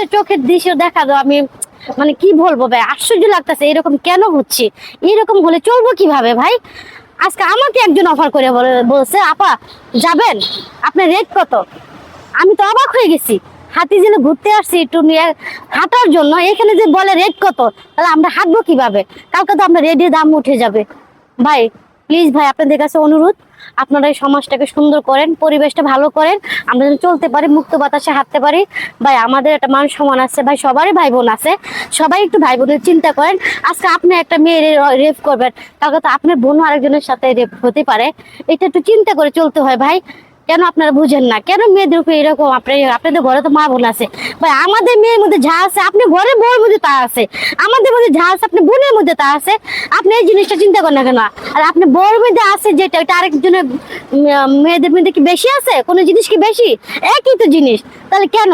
নিজের চোখের দৃশ্য দেখা দাও, আমি মানে কি বলব ভাই, আশ্চর্য লাগতেছে এরকম কেন হচ্ছে? এরকম হলে চলবো কীভাবে ভাই? আজকে আমাকে একজন অফার করে বলছে, আপা, যাবেন? আপনার রেট কত? আমি তো অবাক হয়ে গেছি। হাতি জেলে ঘুরতে আসছি একটু নিয়ে হাঁটার জন্য, এখানে যে বলে রেট কত, তাহলে আমরা হাঁটবো কীভাবে? কালকে তো আমরা রেডি দাম উঠে যাবে। ভাই প্লিজ ভাই, আপনাদের কাছে অনুরোধ আপনারা এই সমাজটাকে সুন্দর করেন, পরিবেশটা ভালো করেন, আমরা যেন চলতে পারি, মুক্ত বাতাসে হাঁটতে পারি। ভাই, আমাদের একটা মান সমান আছে, ভাই, সবারই ভাই বোন আছে। সবাই একটু ভাই বোনের চিন্তা করেন। আজকে আপনি একটা মেয়ে রেপ করবেন, তাহলে তো আপনার বোন আরেকজনের সাথে রেপ হতে পারে। এটা একটু চিন্তা করে চলতে হয়, ভাই। কেন আপনারা বুঝেন না? কেন মেয়েদের উপরে এরকম আপনার আপনাদের ঘরে তো মা বোন আছে? ভাই, আমাদের মেয়ের মধ্যে যা আছে, আপনি ঘরে বউর মধ্যে তা আছে। আমাদের মধ্যে যা আছে, আপনি বোনের মধ্যে তা আছে। আপনি এই জিনিসটা চিন্তা করেন না কেন? আর আপনি বউর মধ্যে আছে যেটা ওটা আরেকজনের মেয়েদের মধ্যে কি বেশি আছে? কোনো জিনিস কি বেশি? একই তো জিনিস। তাহলে কেন?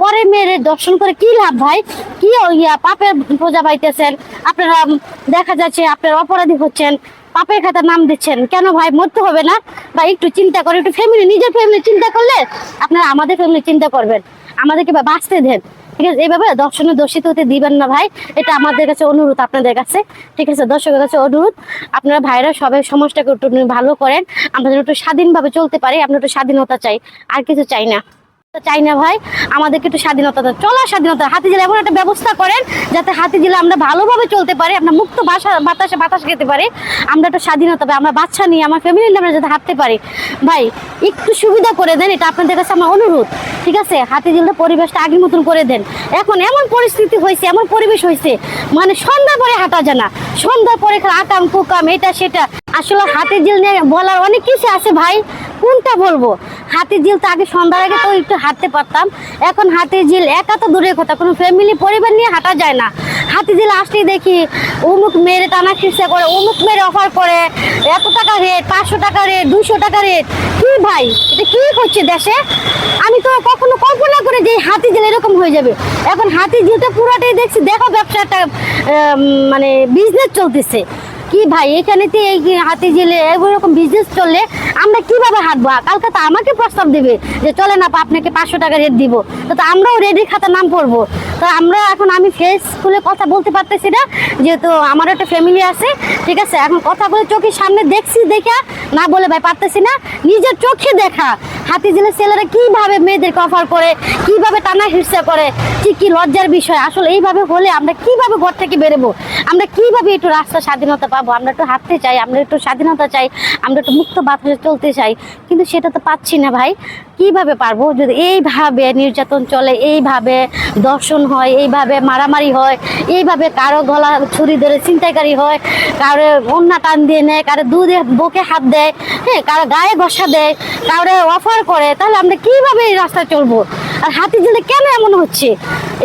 পরে মেয়ের দর্শন করে কি লাভ ভাই? কি ইয়া, পাপের পূজা পাইতেছেন? আপনারা দেখা যাচ্ছে আপনারা অপরাধী হচ্ছেন। পাপের খাতা নাম দিচ্ছেন। কেন ভাই, মরতে হবে না? বা একটু চিন্তা করে, একটু ফ্যামিলি নিজের ফ্যামিলি চিন্তা করলে আপনারা আমাদের ফ্যামিলি চিন্তা করবেন। আমাদেরকে বা বাঁচতে দেন। ঠিক আছে? এইভাবে দর্শনে দর্শিত হতে দিবেন না ভাই। এটা আমাদের কাছে অনুরোধ আপনাদের কাছে। ঠিক আছে? দর্শকের কাছে অনুরোধ। আপনারা ভাইরা সবাই সমাজটাকে একটু ভালো করেন। আমরা যেন একটু স্বাধীনভাবে চলতে পারি। আমরা একটু স্বাধীনতা চাই। আর কিছু চাই না। চাই না ভাই, আমাদেরকে একটু স্বাধীনতা চলার স্বাধীনতা হাতি জেলা এমন একটা ব্যবস্থা করেন যাতে হাতি জেলা আমরা ভালোভাবে চলতে পারি, আমরা মুক্ত বাসা, বাতাসে বাতাস খেতে পারি, আমরা একটু স্বাধীনতা পাই, আমরা বাচ্চা নিয়ে, আমার ফ্যামিলি আমরা যাতে হাঁটতে পারি। ভাই, একটু সুবিধা করে দেন, এটা আপনাদের কাছে আমার অনুরোধ, ঠিক আছে? হাতি জেলার পরিবেশটা আগের মতন করে দেন। এখন এমন পরিস্থিতি হয়েছে, এমন পরিবেশ হয়েছে মানে সন্ধ্যার পরে হাঁটা যায় না। সন্ধ্যার পরে আকাম কুকাম, এটা সেটা। আসলে হাতের জিল নিয়ে বলার অনেক কিছু আছে ভাই কোনটা বলব? হাতের ঝিল তো আগে সন্ধ্যার আগে তো একটু হাঁটতে পারতাম। এখন হাতের ঝিল একা তো দূরের কথা, কোনো ফ্যামিলি পরিবার নিয়ে হাঁটা যায় না। হাতি ঝিল আসলেই দেখি অমুক মেরে টানা খিরসা করে অমুক মেরে অফার করে এত টাকা রেট পাঁচশো টাকা রেট দুশো টাকা রেট কি ভাই, এটা কি হচ্ছে দেশে? আমি তো কখনো কল্পনা করে যে হাতি ঝিল এরকম হয়ে যাবে। এখন হাতি ঝিলটা পুরাটাই দেখছি, দেখো ব্যবসাটা মানে বিজনেস চলতেছে। কি ভাই, এখানে তো এই হাতি জেলে এরকম বিজনেস চললে আমরা কীভাবে হাঁটবো? কালকে তো আমাকে প্রস্তাব দেবে যে চলে না আপনাকে পাঁচশো টাকা রেট দিব। তো আমরাও রেডি খাতা নাম পড়ব তো আমরা এখন, আমি ফেস খুলে কথা বলতে পারতেছি না, যেহেতু আমার একটা ফ্যামিলি আছে, ঠিক আছে? এখন কথা বলে চোখের সামনে দেখছি, দেখা, না বলে ভাই পারতেছি না। নিজের চোখে দেখা, হাতি জেলের ছেলেরা কীভাবে মেয়েদেরকে অফার করে, কীভাবে টানা হিরসা করে কি কি লজ্জার বিষয়? আসলে এইভাবে হলে আমরা কীভাবে ঘর থেকে বেরোবো? আমরা কীভাবে একটু রাস্তা স্বাধীনতা পাবো, আমরা একটু হাঁটতে চাই, আমরা একটু স্বাধীনতা চাই, আমরা একটু মুক্ত বাতাসে চলতে চাই। কিন্তু সেটা তো পাচ্ছি না ভাই। কীভাবে পারব? যদি এইভাবে নির্যাতন চলে, এইভাবে দর্শন হয়, এইভাবে মারামারি হয়, এইভাবে কারও গলা ছুরি ধরে ছিনতাইকারী হয়, কারও অন্যা টান দিয়ে নেয়, কারও দুধে বুকে হাত দেয় হ্যাঁ কারও গায়ে ঘষা দেয়, কারও অফার করে, তাহলে আমরা কীভাবে এই রাস্তায় চলবো? আর হাতি দিলে কেন এমন হচ্ছে?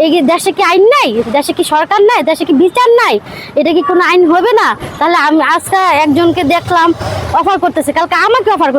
এই দেশে কি আইন নাই? দেশে কি সরকার নাই? দেশে কি বিচার নাই? এটা কি কোনো আইন হবে না? তাহলে আমি আজকে একজনকে দেখলাম অফার করতেছে। কালকে আমাকে অফার